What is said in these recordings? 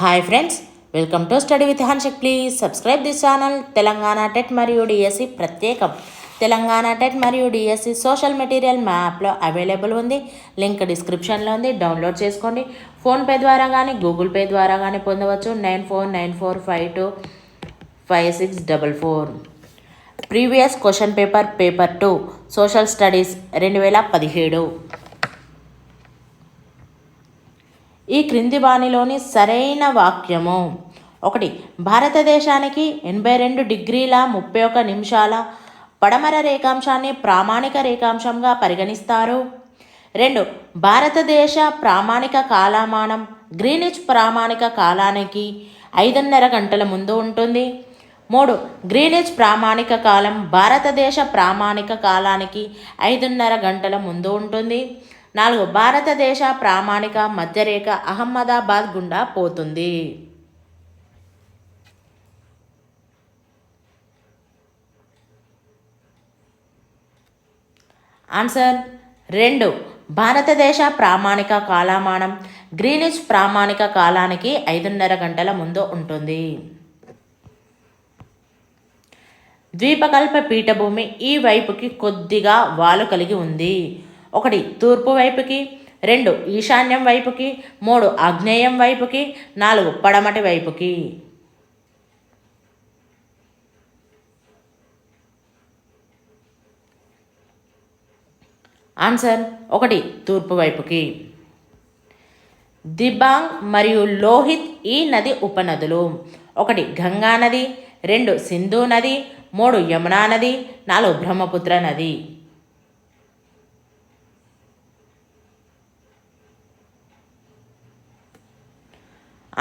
Hi friends welcome to study with Hanshak please subscribe this channel Telangana TET మరియు DSC ప్రత్యేకం Telangana TET మరియు DSC social material మ్యాప్లో available ఉంది link డిస్క్రిప్షన్లో ఉంది డౌన్లోడ్ చేసుకోండి ఫోన్పే ద్వారా కానీ గూగుల్ పే ద్వారా కానీ పొందవచ్చు. Nine four nine four five two five six double four previous question paper paper two social studies రెండు వేల పదిహేడు. ఈ క్రింది బాణిలోని సరైన వాక్యము. ఒకటి భారతదేశానికి ఎనభై రెండు డిగ్రీల ముప్పై ఒక నిమిషాల పడమర రేఖాంశాన్ని ప్రామాణిక రేఖాంశంగా పరిగణిస్తారు. రెండు భారతదేశ ప్రామాణిక కాలమానం గ్రీనిచ్ ప్రామాణిక కాలానికి ఐదున్నర గంటల ముందు ఉంటుంది. మూడు గ్రీనిచ్ ప్రామాణిక కాలం భారతదేశ ప్రామాణిక కాలానికి ఐదున్నర గంటల ముందు ఉంటుంది. నాలుగు భారతదేశ ప్రామాణిక మధ్యరేఖ అహ్మదాబాద్ గుండా పోతుంది. ఆన్సర్ రెండు. భారతదేశ ప్రామాణిక కాలమానం గ్రీనిచ్ ప్రామాణిక కాలానికి ఐదున్నర గంటల ముందు ఉంటుంది. ద్వీపకల్ప పీఠభూమి ఈ వైపుకి కొద్దిగా వాలు కలిగి ఉంది. ఒకటి తూర్పు వైపుకి. రెండు ఈశాన్యం వైపుకి. మూడు ఆగ్నేయం వైపుకి. నాలుగు పడమటి వైపుకి. ఆన్సర్ ఒకటి తూర్పు వైపుకి. దిబాంగ్ మరియు లోహిత్ ఈ నది ఉపనదులు. ఒకటి గంగా నది. రెండు సింధు నది. మూడు యమునా నది. నాలుగు బ్రహ్మపుత్ర నది.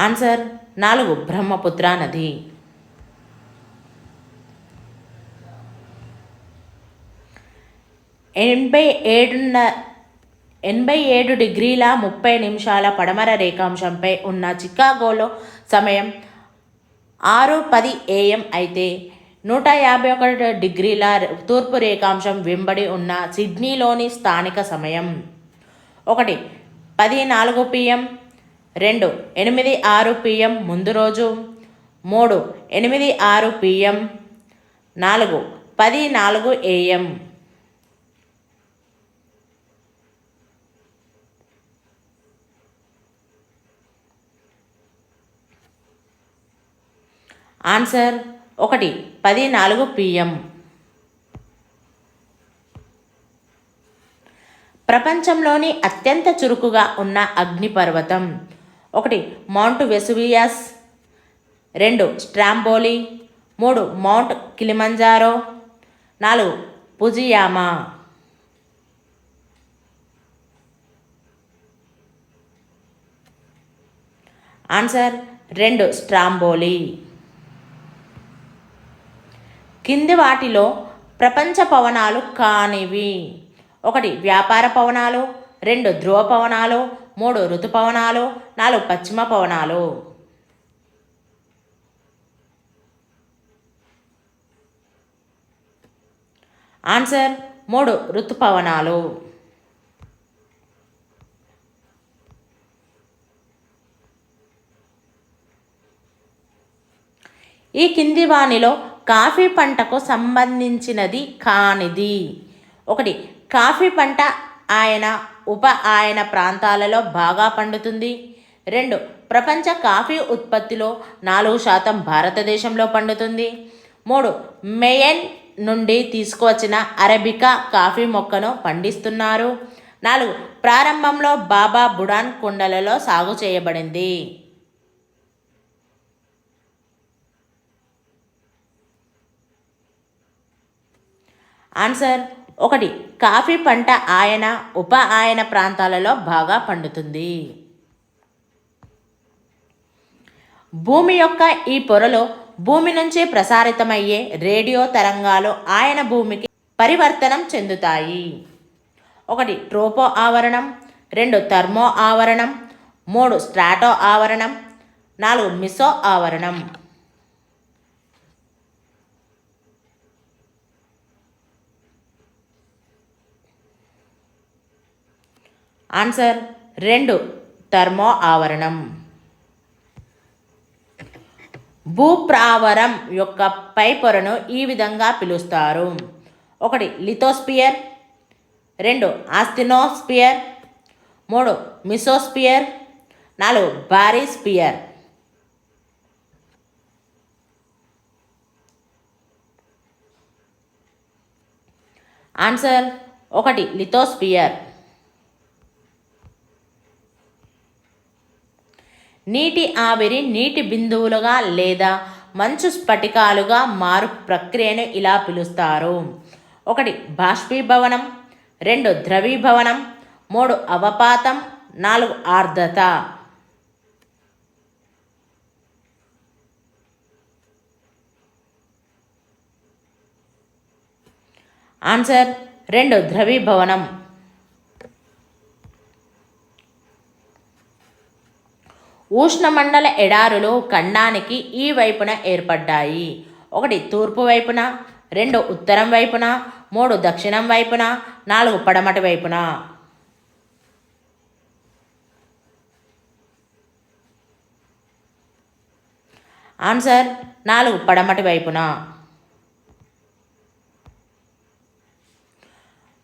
ఆన్సర్ నాలుగు బ్రహ్మపుత్ర నది. ఎనభై ఏడున్న ఎనభై ఏడు డిగ్రీల ముప్పై నిమిషాల పడమర రేఖాంశంపై ఉన్న చికాగోలో సమయం ఆరు పది ఏఎం అయితే నూట యాభై ఒకటి డిగ్రీల తూర్పు రేఖాంశం వెంబడి ఉన్న సిడ్నీలోని స్థానిక సమయం. ఒకటి పది నాలుగు పిఎం రెండు ఎనిమిది ఆరు పిఎం ముందు రోజు. మూడు ఎనిమిది ఆరు పిఎం నాలుగు పది నాలుగు ఏఎం ఆన్సర్ ఒకటి పది నాలుగు పిఎం ప్రపంచంలోని అత్యంత చురుకుగా ఉన్న అగ్నిపర్వతం. ఒకటి మౌంట్ వెసువియస్. రెండు స్ట్రాంబోలి. మూడు మౌంట్ కిలిమంజారో. నాలుగు పుజియామా ఆన్సర్ రెండు స్ట్రాంబోలి. కింది వాటిలో ప్రపంచ పవనాలు కానివి. ఒకటి వ్యాపార పవనాలు. రెండు ధ్రువ పవనాలు. మూడు ఋతుపవనాలు నాలుగు పశ్చిమ పవనాలు. ఆన్సర్ మూడు ఋతుపవనాలు. ఈ కింది వాణిలో కాఫీ పంటకు సంబంధించినది కానిది. ఒకటి కాఫీ పంట ఆయన ఉప ఆయన ప్రాంతాలలో బాగా పండుతుంది. రెండు ప్రపంచ కాఫీ ఉత్పత్తిలో నాలుగు శాతం భారతదేశంలో పండుతుంది. మూడు మెయన్ నుండి తీసుకువచ్చిన అరబికా కాఫీ మొక్కను పండిస్తున్నారు. నాలుగు ప్రారంభంలో బాబా బుడాన్ కుండలలో సాగు చేయబడింది. ఆన్సర్ ఒకటి కాఫీ పంట ఆయన ఉప ఆయన ప్రాంతాలలో బాగా పండుతుంది. భూమి యొక్క ఈ పొరలో భూమి నుంచి ప్రసారితమయ్యే రేడియో తరంగాలు ఆయన భూమికి పరివర్తనం చెందుతాయి. ఒకటి ట్రోపో ఆవరణం రెండు థర్మో ఆవరణం మూడు స్ట్రాటో ఆవరణం నాలుగు మిసో ఆవరణం. ఆన్సర్ రెండు థర్మో ఆవరణం. భూప్రావరం యొక్క పై పొరను ఈ విధంగా పిలుస్తారు. ఒకటి లిథోస్పియర్. రెండు ఆస్తినోస్పియర్. మూడు మిసోస్పియర్. నాలుగు బారీస్పియర్. ఆన్సర్ ఒకటి లిథోస్పియర్. నీటి ఆవిరి నీటి బిందువులుగా లేదా మంచు స్ఫటికాలుగా మారు ప్రక్రియను ఇలా పిలుస్తారు. ఒకటి బాష్పీభవనం రెండు ద్రవీభవనం మూడు అవపాతం నాలుగు ఆర్ద్రత. ఆన్సర్ రెండు ద్రవీభవనం. ఉష్ణమండల ఎడారులు ఖండానికి ఈ వైపున ఏర్పడ్డాయి. ఒకటి తూర్పు వైపున రెండు ఉత్తరం వైపున మూడు దక్షిణం వైపున నాలుగు పడమటి వైపున. ఆన్సర్ నాలుగు పడమటి వైపున.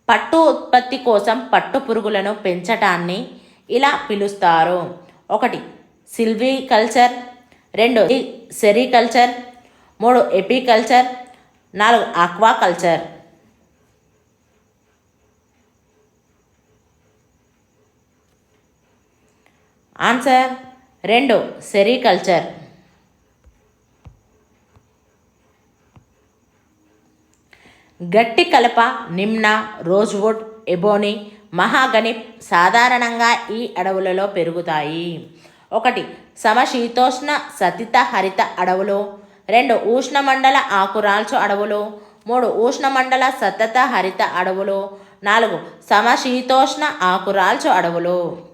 పట్టు ఉత్పత్తి కోసం పట్టు పురుగులను పెంచటాన్ని ఇలా పిలుస్తారు. ఒకటి సిల్వికల్చర్ రెండు సెరికల్చర్ మూడు ఎపికల్చర్ నాలుగు ఆక్వాకల్చర్ ఆన్సర్ రెండు సెరికల్చర్ గట్టి కలప నిమ్న రోజ్వుడ్ ఎబోని మహాగని సాధారణంగా ఈ అడవులలో పెరుగుతాయి. ఒకటి సమశీతోష్ణ సతిత హరిత అడవులు. రెండు ఉష్ణమండల ఆకురాల్చు అడవులు. మూడు ఉష్ణమండల సతత హరిత అడవులు. నాలుగు సమశీతోష్ణ ఆకురాల్చు అడవులు.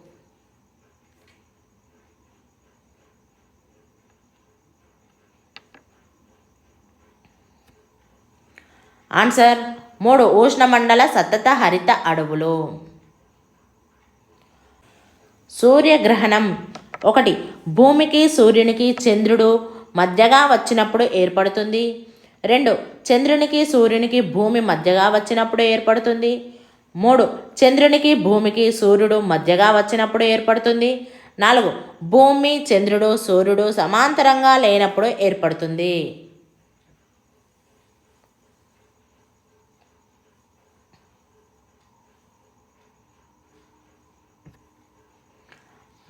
ఆన్సర్ మూడు ఉష్ణమండల సతత హరిత అడవులు. సూర్యగ్రహణం ఒకటి భూమికి సూర్యునికి చంద్రుడు మధ్యగా వచ్చినప్పుడు ఏర్పడుతుంది. రెండు చంద్రునికి సూర్యునికి భూమి మధ్యగా వచ్చినప్పుడు ఏర్పడుతుంది. మూడు చంద్రునికి భూమికి సూర్యుడు మధ్యగా వచ్చినప్పుడు ఏర్పడుతుంది. నాలుగు భూమి చంద్రుడు సూర్యుడు సమాంతరంగా లేనప్పుడు ఏర్పడుతుంది.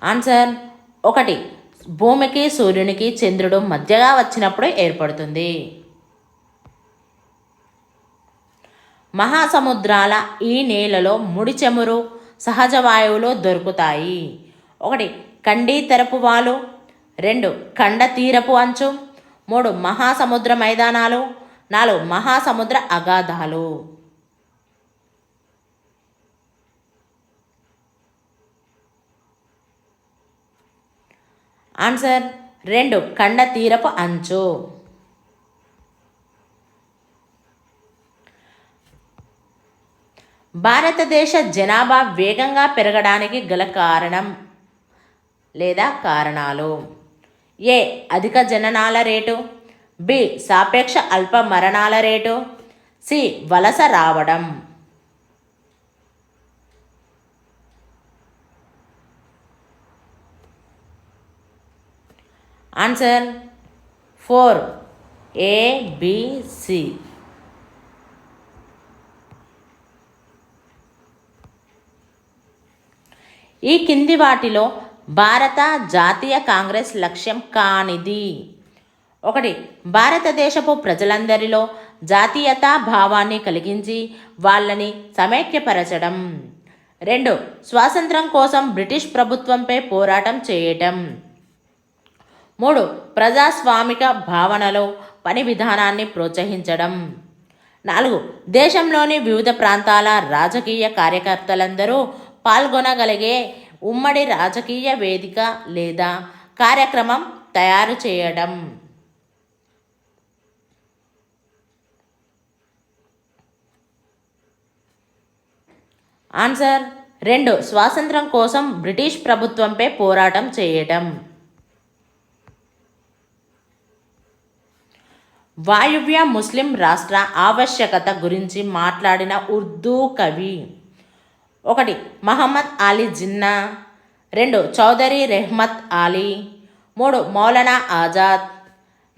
ఆన్సర్ ఒకటి భూమికి సూర్యునికి చంద్రుడు మధ్యగా వచ్చినప్పుడు ఏర్పడుతుంది. మహాసముద్రాల ఈ నేలలో ముడి చమురు సహజ వాయువులు దొరుకుతాయి. ఒకటి కండీతెరపు వాలు. రెండు కండ తీరపు అంచు. మూడు మహాసముద్ర మైదానాలు. నాలుగు మహాసముద్ర అగాధాలు. ఆన్సర్ రెండు కండ తీరపు అంచు. భారతదేశ జనాభా వేగంగా పెరగడానికి గల కారణం లేదా కారణాలు. ఏ అధిక జననాల రేటు. బి సాపేక్ష అల్ప మరణాల రేటు. సి వలస రావడం. ఆన్సర్ ఫోర్ ఏబిసి ఈ కింది వాటిలో భారత జాతీయ కాంగ్రెస్ లక్ష్యం కానిది. ఒకటి భారతదేశపు ప్రజలందరిలో జాతీయతా భావాన్ని కలిగించి వాళ్ళని సమైక్యపరచడం. రెండు స్వాతంత్రం కోసం బ్రిటిష్ ప్రభుత్వంపై పోరాటం చేయటం. మూడు ప్రజాస్వామిక భావనలో పని విధానాన్ని ప్రోత్సహించడం. నాలుగు దేశంలోని వివిధ ప్రాంతాల రాజకీయ కార్యకర్తలందరూ పాల్గొనగలిగే ఉమ్మడి రాజకీయ వేదిక లేదా కార్యక్రమం తయారు చేయడం. ఆన్సర్ రెండు స్వాతంత్రం కోసం బ్రిటిష్ ప్రభుత్వంపై పోరాటం చేయడం. వాయువ్య ముస్లిం రాష్ట్ర ఆవశ్యకత గురించి మాట్లాడిన ఉర్దూ కవి. ఒకటి మహమ్మద్ అలీ జిన్నా. రెండు చౌదరి రెహ్మత్ అలీ. మూడు మౌలానా ఆజాద్.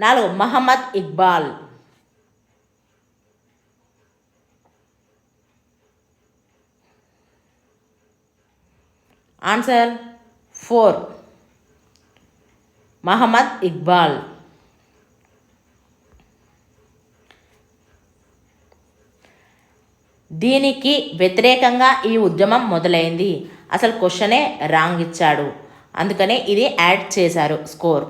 నాలుగు Mohammed Iqbal. Answer four Mohammed Iqbal. దీనికి వ్యతిరేకంగా ఈ ఉద్యమం మొదలైంది. అసలు క్వశ్చనే రాంగ్ ఇచ్చాడు. అందుకనే ఇది యాడ్ చేశారు స్కోర్.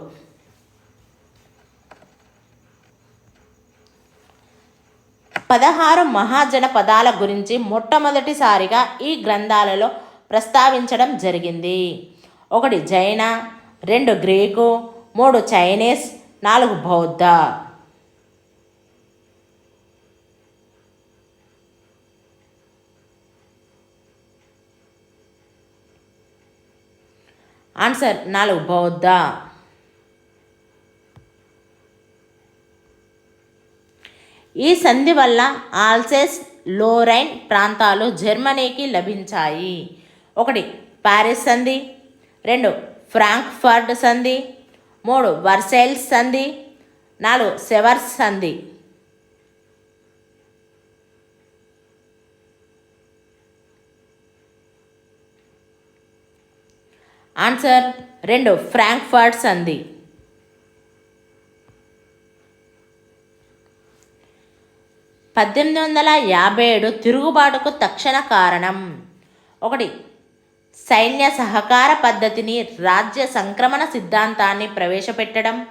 పదహారు మహాజన పదాల గురించి మొట్టమొదటిసారిగా ఈ గ్రంథాలలో ప్రస్తావించడం జరిగింది. ఒకటి జైన రెండు గ్రీకు మూడు చైనీస్ నాలుగు బౌద్ధ. ఆన్సర్ నాలుగు. బౌద్ధ. ఈ సంధి వల్ల ఆల్సెస్ లోరైన్ ప్రాంతాలు జర్మనీకి లభించాయి. ఒకటి ప్యారిస్ సంధి. రెండు ఫ్రాంక్ఫర్ట్ సంధి. మూడు వర్సైల్స్ సంధి. నాలుగు సెవర్స్ సంధి. ఆన్సర్ రెండు ఫ్రాంక్ఫర్ట్ సంధి. పద్దెనిమిది వందల యాభై ఏడు తిరుగుబాటుకు తక్షణ కారణం. ఒకటి సైన్య సహకార పద్ధతిని రాజ్య సంక్రమణ సిద్ధాంతాన్ని ప్రవేశపెట్టడం.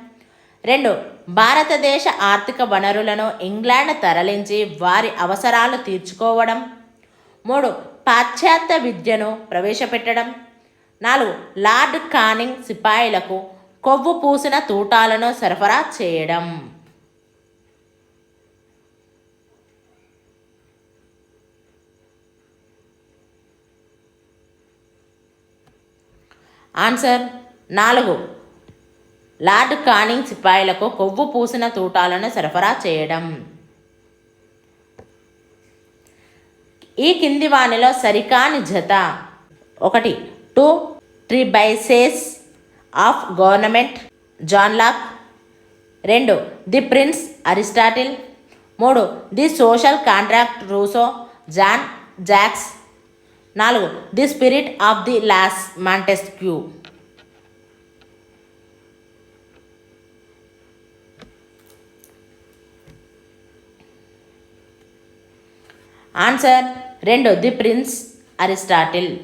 రెండు భారతదేశ ఆర్థిక వనరులను ఇంగ్లాండ్ తరలించి వారి అవసరాలు తీర్చుకోవడం. మూడు పాశ్చాత్య విద్యను ప్రవేశపెట్టడం. నాలుగు లార్డ్ కానింగ్ సిపాయిలకు కొవ్వు పూసిన తూటాలను సరఫరా చేయడం. ఆన్సర్ నాలుగు లార్డ్ కానింగ్ సిపాయిలకు కొవ్వు పూసిన తూటాలను సరఫరా చేయడం. ఈ కింది వాణిలో సరికాని జత ఒకటి two treatises of government. John Locke. రెండు ది ప్రిన్స్ అరిస్టాటిల్. మూడు the social contract Rousseau Jean Jacques. నాలుగు the spirit of the laws Montesquieu. Answer రెండు ది ప్రిన్స్ అరిస్టాటిల్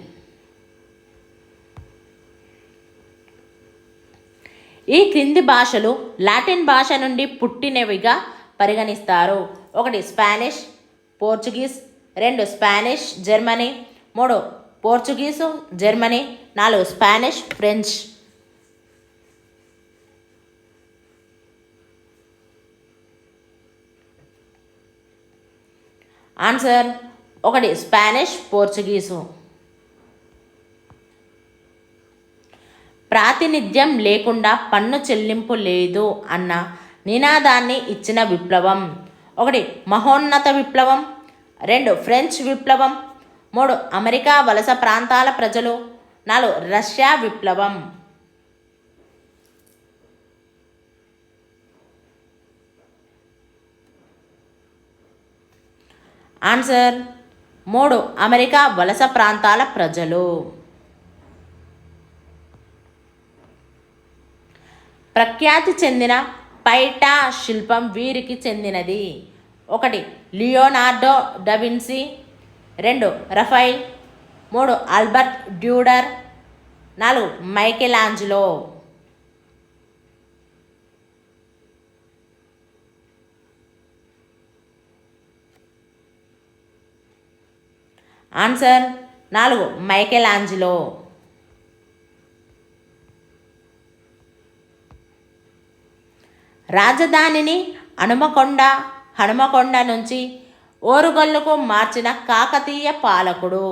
ఈ క్రింది భాషలు లాటిన్ భాష నుండి పుట్టినవిగా పరిగణిస్తారు. ఒకటి స్పానిష్ పోర్చుగీస్ రెండు స్పానిష్ జర్మనీ మూడు పోర్చుగీసు జర్మనీ నాలుగు స్పానిష్ ఫ్రెంచ్. ఆన్సర్ ఒకటి స్పానిష్ పోర్చుగీసు. ప్రాతినిధ్యం లేకుండా పన్ను చెల్లింపు లేదు అన్న నినాదాన్ని ఇచ్చిన విప్లవం. ఒకటి మహోన్నత విప్లవం. రెండు ఫ్రెంచ్ విప్లవం. మూడు అమెరికా వలస ప్రాంతాల ప్రజలు. నాలుగు రష్యా విప్లవం. ఆన్సర్ మూడు అమెరికా వలస ప్రాంతాల ప్రజలు. ప్రఖ్యాతి చెందిన పైటా శిల్పం వీరికి చెందినది. ఒకటి లియోనార్డో డవిన్సీ రెండు రఫైల్. మూడు ఆల్బర్ట్ డ్యూడర్. నాలుగు మైకెలాంజిలో. ఆన్సర్ నాలుగు మైకెలాంజిలో. రాజధానిని హనుమకొండ హనుమకొండ నుంచి ఓరుగల్లుకు మార్చిన కాకతీయ పాలకుడు.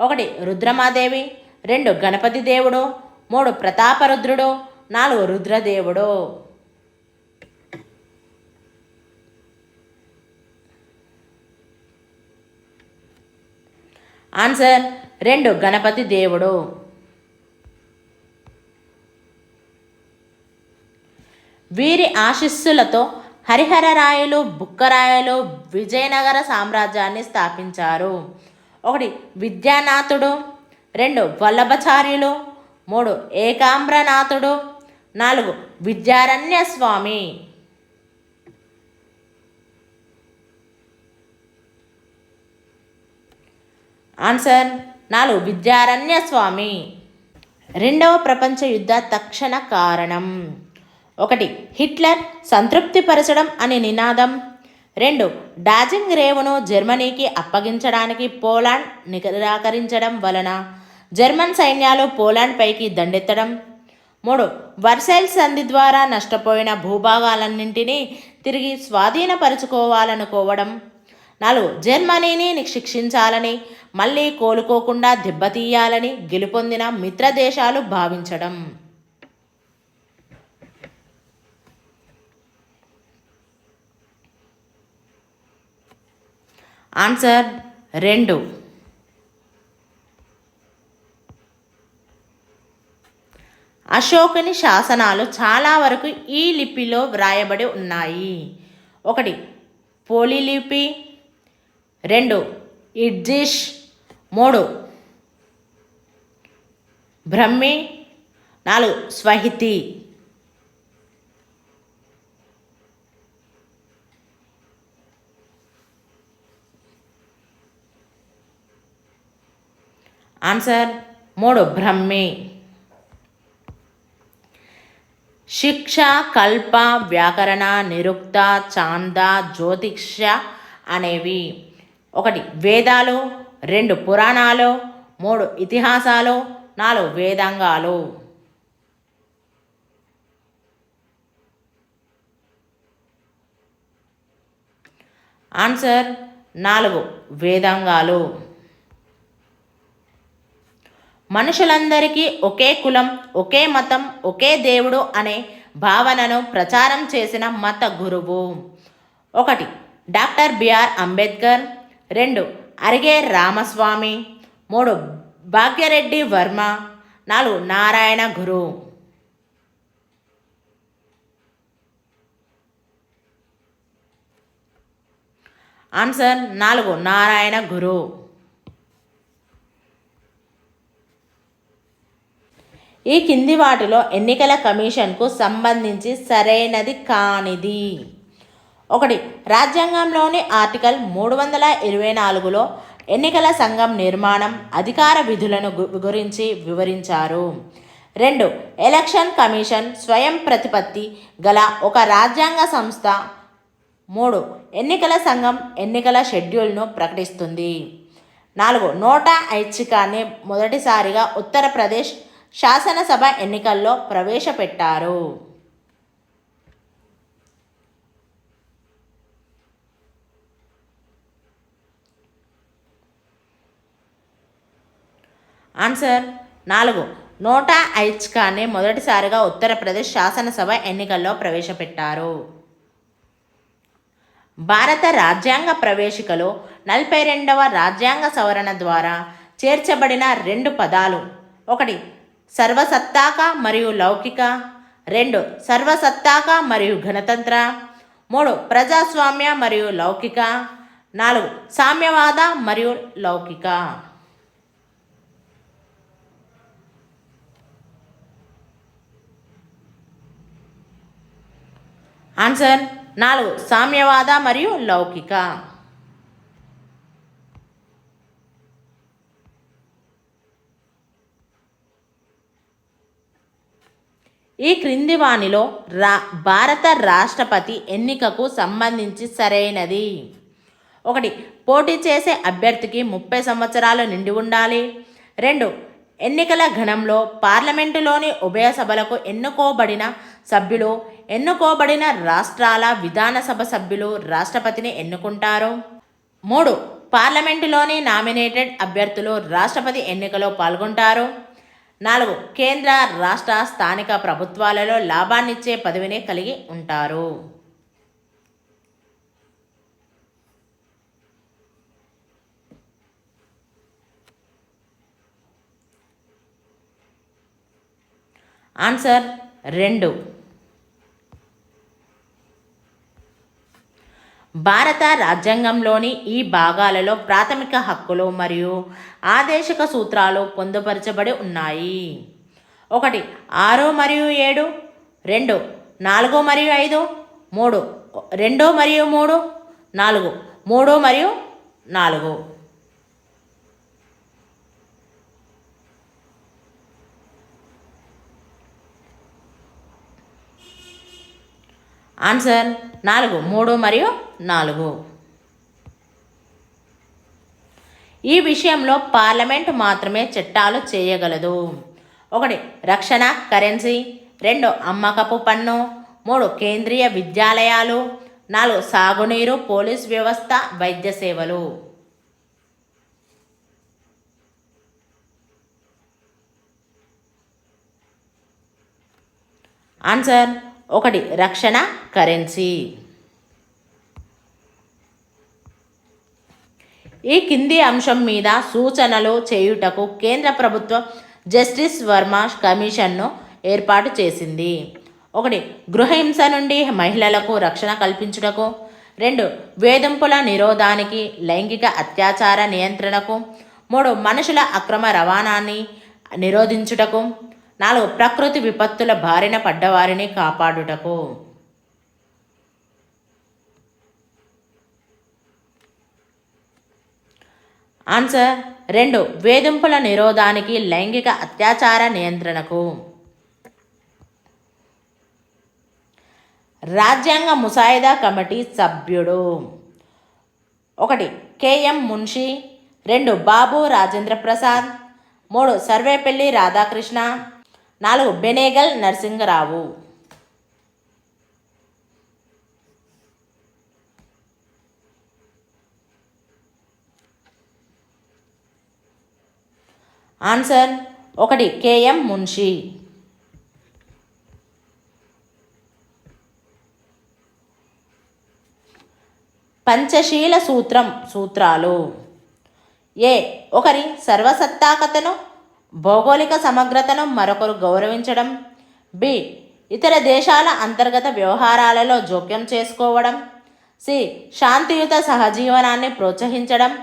ఒకటి రుద్రమాదేవి రెండు గణపతి దేవుడు మూడు ప్రతాపరుద్రుడు నాలుగు రుద్రదేవుడు. ఆన్సర్ రెండు గణపతి దేవుడు. వీరి ఆశీస్సులతో హరిహరరాయలు బుక్కరాయలు విజయనగర సామ్రాజ్యాన్ని స్థాపించారు. ఒకటి విద్యానాథుడు. రెండు వల్లభచార్యులు. మూడు ఏకాంబ్రనాథుడు. నాలుగు విద్యారణ్య స్వామి ఆన్సర్ నాలుగు విద్యారణ్య స్వామి రెండవ ప్రపంచ యుద్ధ తక్షణ కారణం. ఒకటి హిట్లర్ సంతృప్తిపరచడం అనే నినాదం. రెండు డాజింగ్ రేవును జర్మనీకి అప్పగించడానికి పోలాండ్ నిరాకరించడం వలన జర్మన్ సైన్యాలు పోలాండ్ పైకి దండెత్తడం. మూడు వర్సైల్ సంధి ద్వారా నష్టపోయిన భూభాగాలన్నింటినీ తిరిగి స్వాధీనపరుచుకోవాలనుకోవడం. నాలుగు జర్మనీని శిక్షించాలని మళ్ళీ కోలుకోకుండా దెబ్బతీయాలని గెలుపొందిన మిత్రదేశాలు భావించడం. ఆన్సర్ రెండు. అశోకుని శాసనాలు చాలా వరకు ఈ లిపిలో వ్రాయబడి ఉన్నాయి. ఒకటి పోలి లిపి రెండు ఇడ్జిష్. మూడు బ్రహ్మి. నాలుగు స్వహితి. ఆన్సర్ మూడు బ్రహ్మి. శిక్ష కల్ప వ్యాకరణ నిరుక్త చాంద జ్యోతిష అనేవి. ఒకటి వేదాలు. రెండు పురాణాలు. మూడు ఇతిహాసాలు. నాలుగు వేదాంగాలు. ఆన్సర్ నాలుగు వేదాంగాలు. మనుషులందరికీ ఒకే కులం ఒకే మతం ఒకే దేవుడు అనే భావనను ప్రచారం చేసిన మత గురువు. ఒకటి డాక్టర్ బిఆర్ అంబేద్కర్. రెండు అరిగే రామస్వామి. మూడు భాగ్యరెడ్డి వర్మ. నాలుగు నారాయణ గురు. ఆన్సర్ నాలుగు నారాయణ గురు. ఈ కింది వాటిలో ఎన్నికల కమిషన్కు సంబంధించి సరైనది కానిది. ఒకటి రాజ్యాంగంలోని ఆర్టికల్ మూడు వందల ఇరవై నాలుగులో ఎన్నికల సంఘం నిర్మాణం అధికార విధులను గురించి వివరించారు. రెండు ఎలక్షన్ కమిషన్ స్వయం ప్రతిపత్తి గల ఒక రాజ్యాంగ సంస్థ. మూడు ఎన్నికల సంఘం ఎన్నికల షెడ్యూల్ను ప్రకటిస్తుంది. నాలుగు నోటా ఐచ్ఛికాన్ని మొదటిసారిగా ఉత్తరప్రదేశ్ శాసనసభ ఎన్నికల్లో ప్రవేశపెట్టారు. ఆన్సర్ నాలుగు. నోటా ఐచ్కాన్ని మొదటిసారిగా ఉత్తరప్రదేశ్ శాసనసభ ఎన్నికల్లో ప్రవేశపెట్టారు. భారత రాజ్యాంగ ప్రవేశికలో నలభై రెండవ రాజ్యాంగ సవరణ ద్వారా చేర్చబడిన రెండు పదాలు. ఒకటి సర్వసత్తాక మరియు లౌకిక. రెండు సర్వసత్తాక మరియు గణతంత్ర మూడు ప్రజాస్వామ్య మరియు లౌకిక. నాలుగు సామ్యవాద మరియు లౌకిక. ఆన్సర్ నాలుగు సామ్యవాద మరియు లౌకిక. ఈ క్రింది వాణిలో రా భారత రాష్ట్రపతి ఎన్నికకు సంబంధించి సరైనది. ఒకటి పోటీ చేసే అభ్యర్థికి ముప్పై సంవత్సరాలు నిండి ఉండాలి. రెండు ఎన్నికల గణంలో పార్లమెంటులోని ఉభయ సభలకు ఎన్నుకోబడిన సభ్యులు ఎన్నుకోబడిన రాష్ట్రాల విధానసభ సభ్యులు రాష్ట్రపతిని ఎన్నుకుంటారు. మూడు పార్లమెంటులోని నామినేటెడ్ అభ్యర్థులు రాష్ట్రపతి ఎన్నికలో పాల్గొంటారు. నాలుగు కేంద్ర రాష్ట్ర స్థానిక ప్రభుత్వాలలో లాభాన్నిచ్చే పదవిని కలిగి ఉంటారు. ఆన్సర్ రెండు. భారత రాజ్యాంగంలోని ఈ భాగాలలో ప్రాథమిక హక్కులు మరియు ఆదేశక సూత్రాలు పొందుపరచబడి ఉన్నాయి. ఒకటి ఆరు మరియు ఏడు రెండు నాలుగు మరియు ఐదు మూడు రెండు మరియు మూడు నాలుగు మూడు మరియు నాలుగు. ఆన్సర్ నాలుగు మూడు మరియు నాలుగు. ఈ విషయంలో పార్లమెంట్ మాత్రమే చట్టాలు చేయగలదు. ఒకటి రక్షణ కరెన్సీ. రెండు అమ్మకపు పన్ను. మూడు కేంద్రీయ విద్యాలయాలు. నాలుగు సాగునీరు పోలీస్ వ్యవస్థ వైద్య సేవలు. ఆన్సర్ ఒకటి రక్షణ కరెన్సీ. ఈ కింది అంశం మీద సూచనలు చేయుటకు కేంద్ర ప్రభుత్వం జస్టిస్ వర్మ కమిషన్ను ఏర్పాటు చేసింది. ఒకటి గృహహింస నుండి మహిళలకు రక్షణ కల్పించుటకు. రెండు వేధింపుల నిరోధానికి లైంగిక అత్యాచార నియంత్రణకు. మూడు మనుషుల అక్రమ రవాణాన్ని నిరోధించుటకు. నాలుగు ప్రకృతి విపత్తుల బారిన పడ్డవారిని కాపాడుటకు. ఆన్సర్ రెండు వేధింపుల నిరోధానికి లైంగిక అత్యాచార నియంత్రణకు. రాజ్యాంగ ముసాయిదా కమిటీ సభ్యుడు. ఒకటి కేఎం మున్షి రెండు బాబు రాజేంద్ర ప్రసాద్ మూడు సర్వేపల్లి రాధాకృష్ణ నాలుగు బెనేగల్ నరసింగరావు ఆన్సర్ ఒకటి కేఎం మున్షి. పంచశీల సూత్రం సూత్రాలు. ఏ ఒకరి సర్వసత్తాకతను భౌగోళిక సమగ్రతను మరొకరు గౌరవించడం. బి. ఇతర దేశాల అంతర్గత వ్యవహారాలలో జోక్యం చేసుకోవడం. సి. శాంతియుత సహజీవనాన్ని ప్రోత్సహించడం.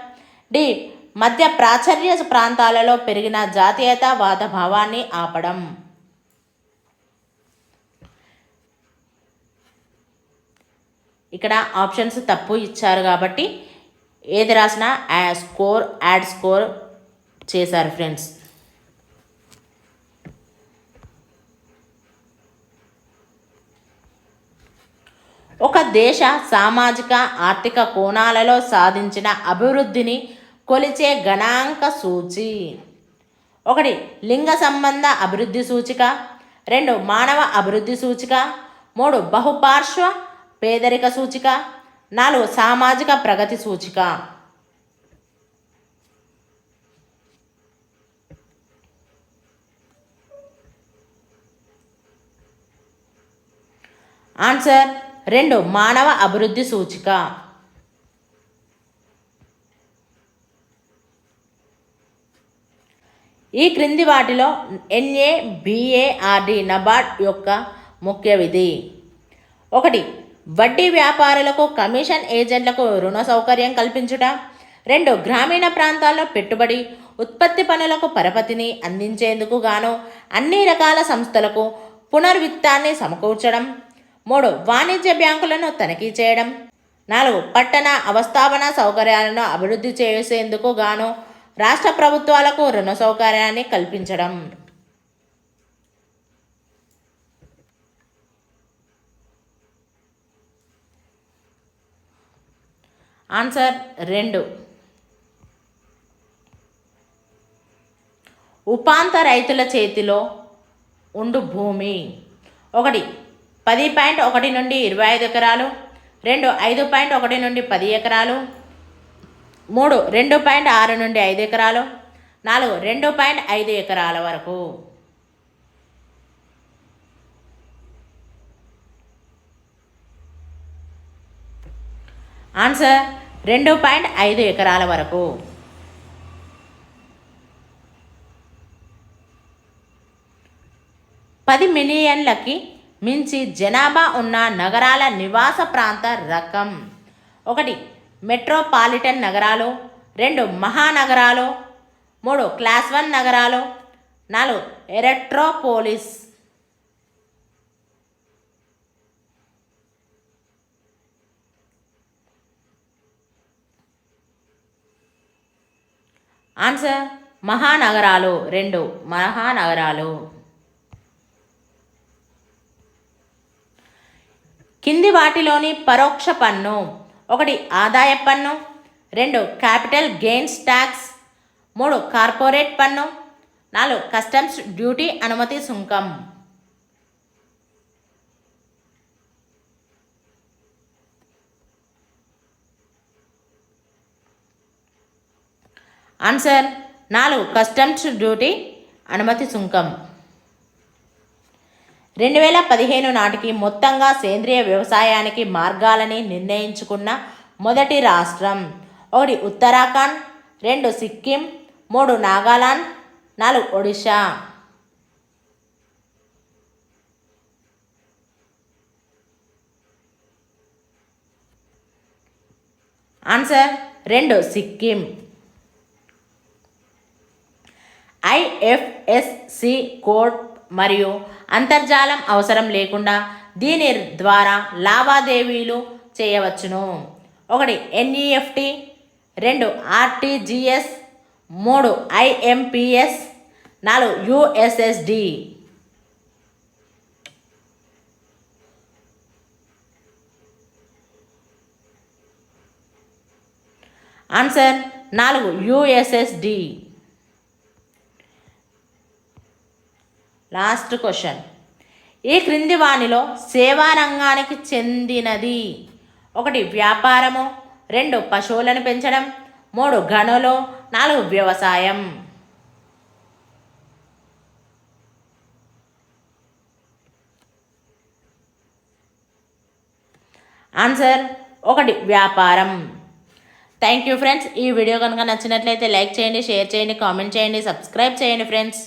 డి. మధ్య ప్రాచుర్య ప్రాంతాలలో పెరిగిన జాతీయతావాద భావాన్ని ఆపడం. ఇక్కడ ఆప్షన్స్ తప్పు ఇచ్చారు కాబట్టి ఏది రాసినా యా స్కోర్ యాడ్ స్కోర్ చేశారు ఫ్రెండ్స్. ఒక దేశ సామాజిక ఆర్థిక కోణాలలో సాధించిన అభివృద్ధిని కొలిచే గణాంక సూచి. ఒకటి లింగ సంబంధ అభివృద్ధి సూచిక. రెండు మానవ అభివృద్ధి సూచిక. మూడు బహుపార్శ్వ పేదరిక సూచిక. నాలుగు సామాజిక ప్రగతి సూచిక. ఆన్సర్ రెండు మానవ అభివృద్ధి సూచిక. ఈ క్రింది వాటిలో ఎన్ఏ బిఏఆర్డి నబార్డ్ యొక్క ముఖ్య విధి. ఒకటి వడ్డీ వ్యాపారులకు కమిషన్ ఏజెంట్లకు రుణ సౌకర్యం కల్పించుట. రెండు గ్రామీణ ప్రాంతాల్లో పెట్టుబడి ఉత్పత్తి పనులకు పరపతిని అందించేందుకు గాను అన్ని రకాల సంస్థలకు పునర్విత్తాన్ని సమకూర్చడం. మూడు వాణిజ్య బ్యాంకులను తనిఖీ చేయడం. నాలుగు పట్టణ అవస్థాపన సౌకర్యాలను అభివృద్ధి చేసేందుకు గాను రాష్ట్ర ప్రభుత్వాలకు రుణ సౌకర్యాన్ని కల్పించడం. ఆన్సర్ రెండు. ఉపాంత రైతుల చేతిలో ఉండు భూమి. ఒకటి పది పాయింట్ ఒకటి నుండి ఇరవై ఐదు ఎకరాలు రెండు ఐదు పాయింట్ ఒకటి నుండి పది ఎకరాలు మూడు రెండు పాయింట్ ఆరు నుండి ఐదు ఎకరాలు నాలుగు రెండు పాయింట్ ఐదు ఎకరాల వరకు. ఆన్సర్ రెండు పాయింట్ ఐదు ఎకరాల వరకు. పది మిలియన్లకి మించి జనాభా ఉన్న నగరాల నివాస ప్రాంత రకం. ఒకటి మెట్రోపాలిటన్ నగరాలు. రెండు మహానగరాలు. మూడు క్లాస్ వన్ నగరాలు. నాలుగు ఎరెట్రోపోలిస్. ఆన్సర్ మహానగరాలు. రెండు మహానగరాలు. కింది వాటిలోని పరోక్ష పన్ను. ఒకటి ఆదాయ పన్ను. రెండు క్యాపిటల్ గెయిన్స్ ట్యాక్స్. మూడు కార్పొరేట్ పన్ను. నాలుగు కస్టమ్స్ డ్యూటీ అనుమతి సుంకం. ఆన్సర్ నాలుగు కస్టమ్స్ డ్యూటీ అనుమతి సుంకం. రెండు వేల పదిహేను నాటికి మొత్తంగా సేంద్రియ వ్యవసాయానికి మార్గాలని నిర్ణయించుకున్న మొదటి రాష్ట్రం. ఒకటి ఉత్తరాఖండ్ రెండు సిక్కిం మూడు నాగాలాండ్ నాలుగు ఒడిశా. ఆన్సర్ రెండు సిక్కిం. ఐఎఫ్ఎస్సి కోడ్ మరియు అంతర్జాలం అవసరం లేకుండా దీని ద్వారా లావాదేవీలు చేయవచ్చును. ఒకటి ఎన్ఈఎఫ్టి రెండు ఆర్టీజీఎస్ మూడు ఐఎంపిఎస్ నాలుగు యుఎస్ఎస్డి ఆన్సర్ నాలుగు యుఎస్ఎస్డి లాస్ట్ క్వశ్చన్. ఈ క్రింది వాణిలో సేవా రంగానికి చెందినది? ఒకటి వ్యాపారము రెండు పశువులను పెంచడం మూడు గనులు నాలుగు వ్యవసాయం. ఆన్సర్ ఒకటి వ్యాపారం. థ్యాంక్ యూ ఫ్రెండ్స్ ఈ వీడియో కనుక నచ్చినట్లయితే లైక్ చేయండి షేర్ చేయండి కామెంట్ చేయండి సబ్స్క్రైబ్ చేయండి ఫ్రెండ్స్